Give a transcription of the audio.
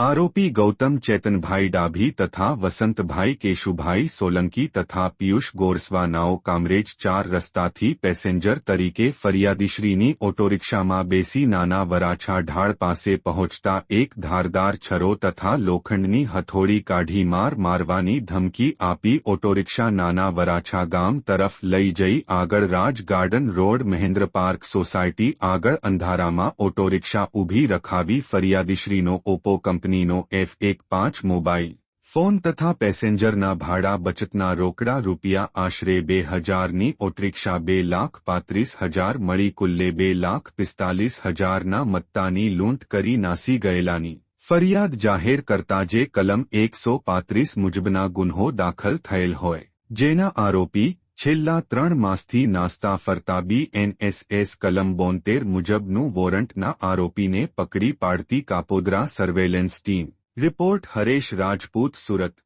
आरोपी गौतम चेतनभाई डाभी तथा वसंतभाई केशुभाई सोलंकी तथा पीयूष गोरसवा नाओ कामरेज चार रस्ता थी પેસેન્જર તરીકે ફરિયાદીશ્રીની ઓટોરિક્ષામાં બેસી નાના વરાછા ઢાળ પાસે પહોંચતા એક ધારદાર છરો તથા લોખંડની હથોડી કાઢી માર મારવાની ધમકી આપી ઓટોરિક્ષા નાના વરાછા ગામ તરફ લઈ જઈ આગળ Raj garden road Mahendra park society આગળ અંધારામાં ઓટોરિક્ષા ઊભી રખાવી ફરિયાદીશ્રીનો ઓપો કંપની કંપનીનો એફ એક પાંચ મોબાઈલ ફોન તથા પેસેન્જરના ભાડા બચતના રોકડા રૂપિયા આશરે બે હજારની ઓટરિક્ષા બે લાખ પાંત્રીસ હજાર મળી કુલ્લે બે લાખ પિસ્તાલીસ હજારના મત્તાની લૂંટ કરી નાસી ગયેલાની ફરિયાદ જાહેર કરતા જે કલમ એકસો પાંત્રીસ મુજબના ગુન્હો દાખલ થયેલ હોય, જેના આરોપી છેલ્લા ત્રણ માસથી નાસ્તા ફરતા બીએનએસએસ કલમ બોતેર મુજબનું વોરંટના આરોપીને પકડી પાડતી Kapodra surveillance team report Haresh Rajput Surat